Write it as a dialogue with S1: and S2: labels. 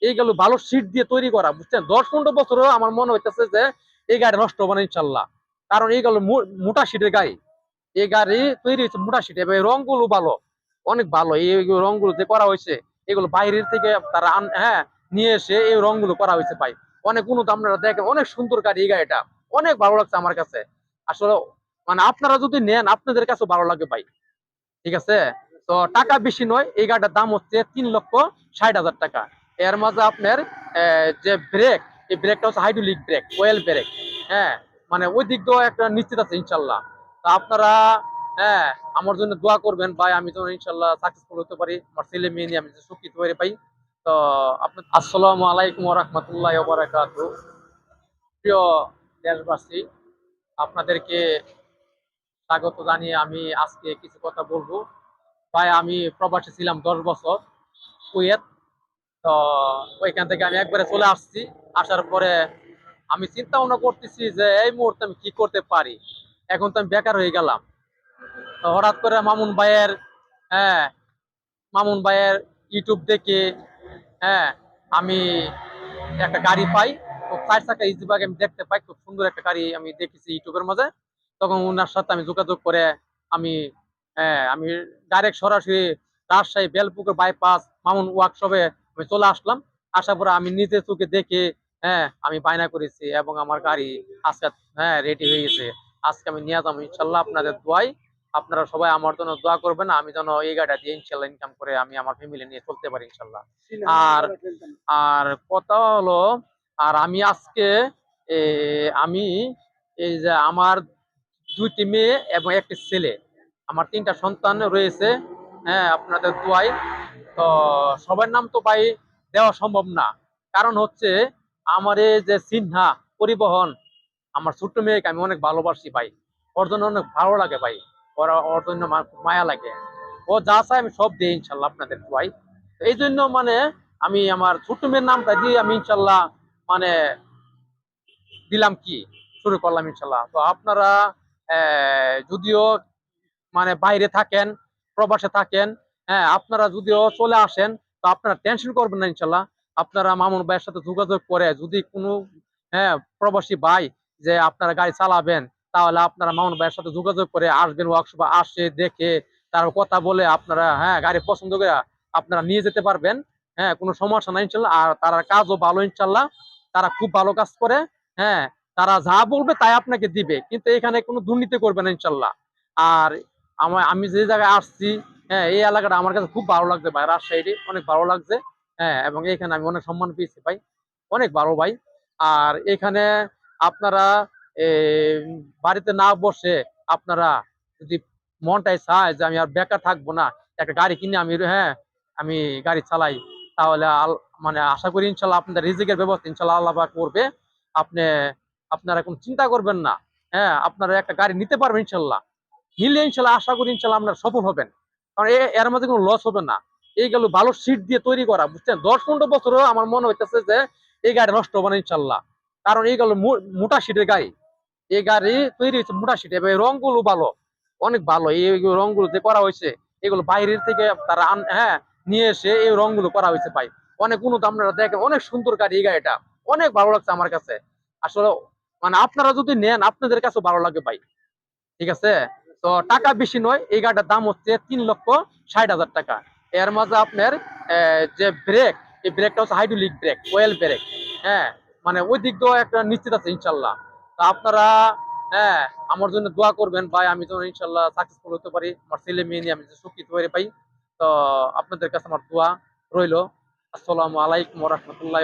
S1: এইগুলো ভালো সিট দিয়ে তৈরি করা, বুঝছেন? দশ পনেরো আমার মনে হইতেছে যে এই গাড়ি নষ্ট হবে না, ইনশাল্লাহ। কারণ এইগুলো মো- মোটা সিটের গাড়ি। এই গাড়ি তৈরি হয়েছে মোটা সিট এই ভালো, অনেক ভালো। এই এই যে করা হয়েছে, এগুলো বাইরের থেকে তারা হ্যাঁ নিয়ে এসে এই রংগুলো করা হয়েছে ভাই। অনেক উন্নত, আপনারা দেখেন, অনেক সুন্দর গাড়ি এই গাড়িটা। অনেক ভালো লাগছে আমার কাছে। আসলে মানে আপনারা যদি নেন, আপনাদের কাছে ভালো লাগে ভাই। ঠিক আছে? তো টাকা বেশি নয়, এই গাড়িটার দাম হচ্ছে তিন লক্ষ ষাট হাজার টাকা। এর মাঝে আপনার যে ব্রেক এই ব্রেকটা হচ্ছে হাইড্রোলিক ব্রেক ওয়েল ব্রেক হ্যাঁ? মানে ওই দিক দিয়েও একটা নিশ্চিত আছে, ইনশাল্লাহ। তা আপনারা হ্যাঁ আমার জন্য দোয়া করবেন, ভাই, আমি যেন ইনশাল্লাহ সাকসেসফুল হতে পারি। আমার ছেলে মেয়ে নিয়ে আমি সুখী হতে পারি, ভাই। তো আপনার আসসালামু আলাইকুম রহমতুল্লাহ বারাকাত প্রিয় দেশবাসী, আপনাদেরকে স্বাগত জানিয়ে আমি আজকে কিছু কথা বলব। ভাই আমি প্রবাসী ছিলাম দশ বছর কুয়েত। তো ওইখান থেকে আমি একবারে চলে আসছি। আসার পরে আমি চিন্তা ভাবনা করতেছি যে এই মুহূর্তে আমি কি করতে পারি? এখন তো আমি বেকার হয়ে গেলাম। তো হঠাৎ করে মামুন ভাইয়ের হ্যাঁ মামুন ভাইয়ের ইউটিউব দেখে হ্যাঁ আমি একটা গাড়ি পাই। তো চার চাকা ইজিবাগ আমি দেখতে পাই। খুব সুন্দর একটা গাড়ি আমি দেখেছি ইউটিউবের মাঝে। তখন ওনার সাথে আমি যোগাযোগ করে আমি হ্যাঁ আমি ডাইরেক্ট সরাসরি রাজশাহী বেলপুকুর বাইপাস মামুন ওয়ার্কশপে আমি চলে আসলাম। আসার পরে আমি নিজে চোখে দেখে হ্যাঁ আমি বায়না করেছি এবং আমার গাড়ি আজকে হ্যাঁ রেডি হয়ে গেছে। আজকে আমি নিয়ে যাব ইনশাল্লাহ আপনাদের দোয়াই। আপনারা সবাই আমার জন্য দোয়া করবেন আমি যেন এই গাড়িটা দিয়ে ইনশাল্লাহ ইনকাম করে আমি আমার ফ্যামিলি নিয়ে চলতে পারি ইনশাল্লাহ। আর আর কথা হলো আর আমি আজকে আমি এই যে আমার দুইটি মেয়ে এবং একটি ছেলে। আমার তিনটা সন্তান রয়েছে হ্যাঁ আপনাদের দোয়াই। তো সবার নাম তো ভাই দেওয়া সম্ভব না। কারণ হচ্ছে আমার এই যে সিনহা, পরিবহন, আমার ছোট্ট মেয়েকে আমি অনেক ভালোবাসি ভাই। ওর জন্য অনেক ভালো লাগে ভাই। ওর ওর জন্য মায়া লাগে। ও যা চায় আমি সব দিই ইনশাল্লাহ আপনাদের তো এই জন্য মানে আমি আমার ছোট্ট মেয়ের নামটা দিয়ে আমি ইনশাল্লাহ মানে দিলাম কি? শুরু করলাম ইনশাল্লাহ। তো আপনারা যদিও মানে বাইরে থাকেন, প্রবাসে থাকেন হ্যাঁ আপনারা যদিও চলে আসেন, তো আপনারা টেনশন করবেন না ইনশাল্লাহ। আপনারা মামুন ভাইয়ের সাথে যোগাযোগ করে যদি কোনো হ্যাঁ প্রবাসী ভাই যে আপনারা গাড়ি চালাবেন, তাহলে আপনারা মামুন ভাইয়ের সাথে যোগাযোগ করে আসবেন ওয়ার্কশপে আসে, দেখে, তার কথা বলে আপনারা হ্যাঁ গাড়ি পছন্দ করে আপনারা নিয়ে যেতে পারবেন হ্যাঁ কোনো সমস্যা নাই ইনশাল্লাহ। আর তার কাজও ভালো ইনশাল্লাহ, তারা খুব ভালো কাজ করে হ্যাঁ তারা যা বলবে তাই আপনাকে দিবে, কিন্তু এখানে কোনো দুর্নীতি করবে না ইনশাল্লাহ। আর আমার আমি যে জায়গায় আসছি হ্যাঁ এই এলাকাটা আমার কাছে খুব ভালো লাগছে ভাই রাজশাহী অনেক ভালো লাগছে হ্যাঁ এবং এখানে আমি অনেক সম্মান পেয়েছি ভাই, অনেক ভালো ভাই। আর এখানে আপনারা বাড়িতে না বসে আপনারা যদি মনটাই চায় যে আমি আর বেকার থাকব না, একটা গাড়ি কিনে আমি হ্যাঁ আমি গাড়ি চালাই, তাহলে মানে আশা করি ইনশাল্লাহ আপনাদের রিজিকের ব্যবস্থা ইনশাল্লাহ আল্লাহ করবে। আপনি, আপনারা কোনো চিন্তা করবেন না হ্যাঁ আপনারা একটা গাড়ি নিতে পারবেন ইনশাল্লাহ। নিলে ইনশাল্লাহ, আশা করি ইনশাল্লাহ আপনারা সফল হবেন। কারণ এর মধ্যে কোনো লস হবে না। এইগুলো ভালো সিট দিয়ে তৈরি করা, বুঝছেন? দশ পনেরো বছরও আমার মনে হইতেছে যে এই গাড়ি নষ্ট হবে না ইনশাল্লাহ। কারণ এইগুলো মো- মোটা সিটের গাড়ি। এই গাড়ি তৈরি হয়েছে মোটা সিট এবং এই রংগুলো ভালো, অনেক ভালো। এই এই রংগুলো যে করা হয়েছে, এগুলো বাইরের থেকে তারা হ্যাঁ নিয়ে এসে এই রংগুলো করা হয়েছে ভাই। অনেক উন্নত, আপনারা দেখেন, অনেক সুন্দর গাড়ি এই গাড়িটা। অনেক ভালো লাগছে আমার কাছে। আসলে মানে আপনারা যদি নেন, আপনাদের কাছে ভালো লাগে ভাই। ঠিক আছে? তো টাকা বেশি নয়, এই গাড়িটার দাম হচ্ছে তিন লক্ষ ষাট হাজার টাকা। এর মাঝে আপনার যে ব্রেক এই ব্রেকটা হচ্ছে হাইড্রোলিক ব্রেক ওয়েল ব্রেক হ্যাঁ? মানে ওই দিক দিয়েও একটা নিশ্চিত আছে, ইনশাল্লাহ। তো আপনারা হ্যাঁ আমার জন্য দোয়া করবেন, ভাই, আমি যেন ইনশাল্লাহ সাকসেসফুল হতে পারি, আমার ছেলে মেয়ে নিয়ে আমি যে সুখী হতে পারি। তো আপনাদের কাছে আমার দোয়া রইল। আসসালামু আলাইকুম রহমতুল্লাহ